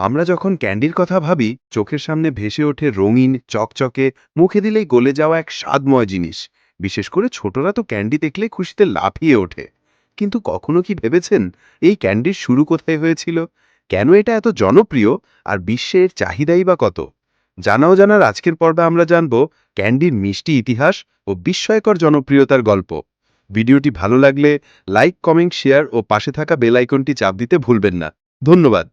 আমরা যখন ক্যান্ডির কথা ভাবি, চোখের সামনে ভেসে ওঠে রঙিন, চকচকে, মুখে দিলেই গলে যাওয়া এক স্বাদময় জিনিস। বিশেষ করে ছোটরা তো ক্যান্ডি দেখলে খুশিতে লাফিয়ে ওঠে। কিন্তু কখনো কি ভেবেছেন, এই ক্যান্ডির শুরু কোথায় হয়েছিল? কেন এটা এত জনপ্রিয়, আর বিশ্বের চাহিদাই বা কত? জানাও জানার আজকের পর্বে আমরা জানব ক্যান্ডির মিষ্টি ইতিহাস ও বিস্ময়কর জনপ্রিয়তার গল্প। ভিডিওটি ভালো লাগলে লাইক, কমেন্ট, শেয়ার ও পাশে থাকা বেল আইকনটি চাপ দিতে ভুলবেন না। ধন্যবাদ।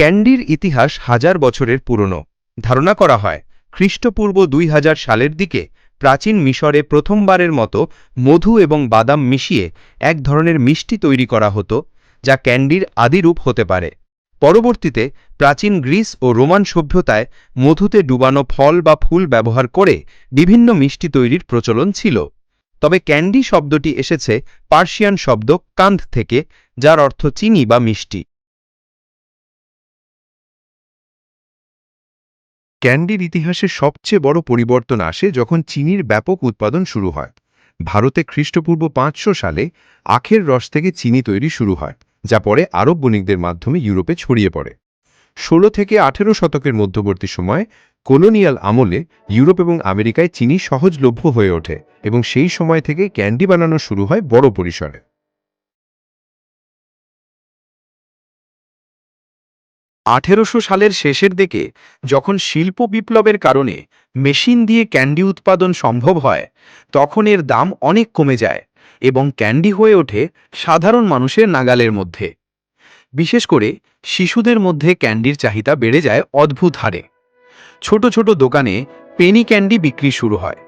ক্যান্ডির ইতিহাস হাজার বছরের পুরনো। ধারণা করা হয়, খ্রিস্টপূর্ব দুই হাজার সালের দিকে প্রাচীন মিশরে প্রথমবারের মতো মধু এবং বাদাম মিশিয়ে এক ধরনের মিষ্টি তৈরি করা হতো, যা ক্যান্ডির আদিরূপ হতে পারে। পরবর্তীতে প্রাচীন গ্রিস ও রোমান সভ্যতায় মধুতে ডুবানো ফল বা ফুল ব্যবহার করে বিভিন্ন মিষ্টি তৈরির প্রচলন ছিল। তবে ক্যান্ডি শব্দটি এসেছে পার্সিয়ান শব্দ কান্ধ থেকে, যার অর্থ চিনি বা মিষ্টি। ক্যান্ডির ইতিহাসে সবচেয়ে বড় পরিবর্তন আসে যখন চিনির ব্যাপক উৎপাদন শুরু হয়। ভারতে খ্রিস্টপূর্ব পাঁচশো সালে আখের রস থেকে চিনি তৈরি শুরু হয়, যা পরে আরব বণিকদের মাধ্যমে ইউরোপে ছড়িয়ে পড়ে। ষোলো থেকে আঠেরো শতকের মধ্যবর্তী সময়ে কলোনিয়াল আমলে ইউরোপ এবং আমেরিকায় চিনি সহজলভ্য হয়ে ওঠে এবং সেই সময় থেকে ক্যান্ডি বানানো শুরু হয় বড় পরিসরে। আঠেরোশো সালের শেষের দিকে, যখন শিল্প বিপ্লবের কারণে মেশিন দিয়ে ক্যান্ডি উৎপাদন সম্ভব হয়, তখন এর দাম অনেক কমে যায় এবং ক্যান্ডি হয়ে ওঠে সাধারণ মানুষের নাগালের মধ্যে। বিশেষ করে শিশুদের মধ্যে ক্যান্ডির চাহিদা বেড়ে যায় অদ্ভুত হারে। ছোট ছোট দোকানে পেনি ক্যান্ডি বিক্রি শুরু হয়।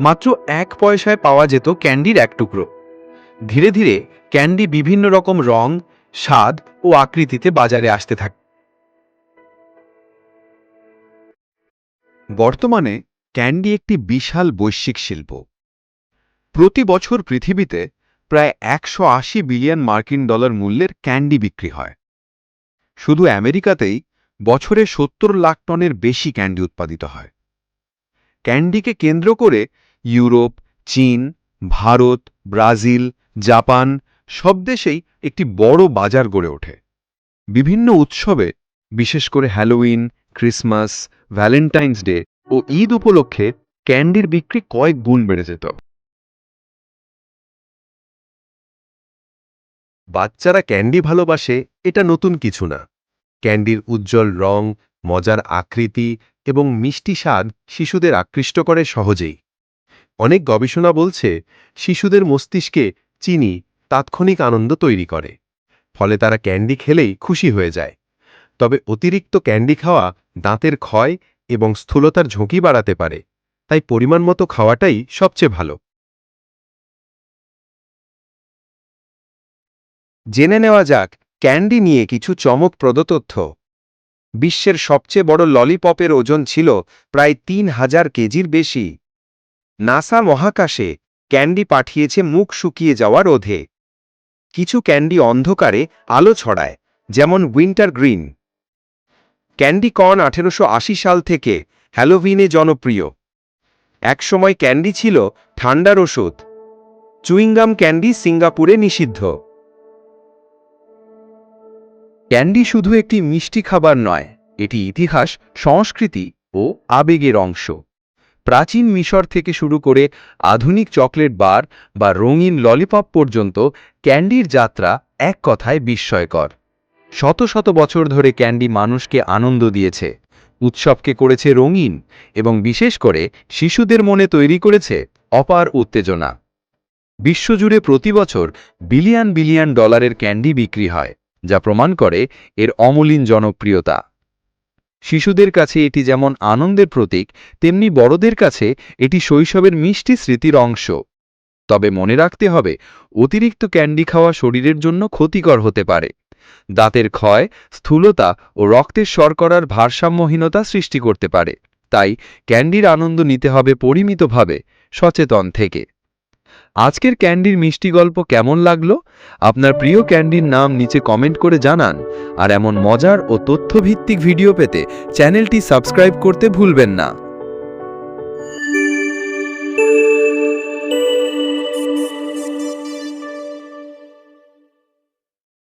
মাত্র এক পয়সায় পাওয়া যেত ক্যান্ডির এক টুকরো। ধীরে ধীরে ক্যান্ডি বিভিন্ন রকম রং, স্বাদ ও আকৃতিতে বাজারে আসতে থাকে বর্তমানে ক্যান্ডি একটি বিশাল বৈশ্বিক শিল্প। প্রতি বছর পৃথিবীতে প্রায় একশো আশি বিলিয়ন মার্কিন ডলার মূল্যের ক্যান্ডি বিক্রি হয়। শুধু আমেরিকাতেই বছরে সত্তর লাখ টনের বেশি ক্যান্ডি উৎপাদিত হয়। ক্যান্ডিকে কেন্দ্র করে ইউরোপ, চীন, ভারত, ব্রাজিল, জাপান সব দেশেই একটি বড় বাজার গড়ে ওঠে। বিভিন্ন উৎসবে, বিশেষ করে হ্যালোউইন, ক্রিসমাস ভ্যালেন্টাইন্স ডে ও ঈদ উপলক্ষে ক্যান্ডির বিক্রি কয়েক গুণ বেড়ে যেত। বাচ্চারা ক্যান্ডি ভালোবাসে, এটা নতুন কিছু না। ক্যান্ডির উজ্জ্বল রং, মজার আকৃতি এবং মিষ্টি স্বাদ শিশুদের আকৃষ্ট করে সহজেই। অনেক গবেষণা বলছে, শিশুদের মস্তিষ্কে চিনি, তাৎক্ষণিক আনন্দ তৈরি করে। ফলে তারা ক্যান্ডি খেলেই খুশি হয়ে যায়। তবে অতিরিক্ত ক্যান্ডি খাওয়া দাঁতের ক্ষয় এবং স্থূলতার ঝুঁকি বাড়াতে পারে, তাই পরিমাণ মতো খাওয়াটাই সবচেয়ে ভালো। জেনে নেওয়া যাক, ক্যান্ডি নিয়ে কিছু চমকপ্রদ তথ্য। বিশ্বের সবচেয়ে বড় ললিপপের ওজন ছিল প্রায় তিন হাজার কেজির বেশি। নাসা মহাকাশে ক্যান্ডি পাঠিয়েছে মুখ শুকিয়ে যাওয়া রোধে কিছু ক্যান্ডি অন্ধকারে আলো ছড়ায়, যেমন উইন্টার গ্রিন। ক্যান্ডি কর্ন আঠেরোশো আশি সাল থেকে হ্যালোভিনে জনপ্রিয়। একসময় ক্যান্ডি ছিল ঠান্ডার ওষুধ। চুইংগাম ক্যান্ডি সিঙ্গাপুরে নিষিদ্ধ। ক্যান্ডি শুধু একটি মিষ্টি খাবার নয়, এটি ইতিহাস, সংস্কৃতি ও আবেগের অংশ। প্রাচীন মিশর থেকে শুরু করে আধুনিক চকলেট বার বা রঙিন ললিপপ পর্যন্ত ক্যান্ডির যাত্রা এক কথায় বিস্ময়কর। শত শত বছর ধরে ক্যান্ডি মানুষকে আনন্দ দিয়েছে, উৎসবকে করেছে রঙিন এবং বিশেষ করে শিশুদের মনে তৈরি করেছে অপার উত্তেজনা। বিশ্বজুড়ে প্রতি বছর বিলিয়ন বিলিয়ন ডলারের ক্যান্ডি বিক্রি হয়, যা প্রমাণ করে এর অমলিন জনপ্রিয়তা। শিশুদের কাছে এটি যেমন আনন্দের প্রতীক, তেমনি বড়দের কাছে এটি শৈশবের মিষ্টি স্মৃতির অংশ। তবে মনে রাখতে হবে, অতিরিক্ত ক্যান্ডি খাওয়া শরীরের জন্য ক্ষতিকর হতে পারে। দাঁতের ক্ষয়, স্থূলতা ও রক্তের শর্করার ভারসাম্যহীনতা সৃষ্টি করতে পারে। তাই ক্যান্ডির আনন্দ নিতে হবে পরিমিতভাবে, সচেতন থেকে। আজকের ক্যান্ডির মিষ্টি গল্প কেমন লাগল? আপনার প্রিয় ক্যান্ডির নাম নিচে কমেন্ট করে জানান। আর এমন মজার ও তথ্যভিত্তিক ভিডিও পেতে চ্যানেলটি সাবস্ক্রাইব করতে ভুলবেন না।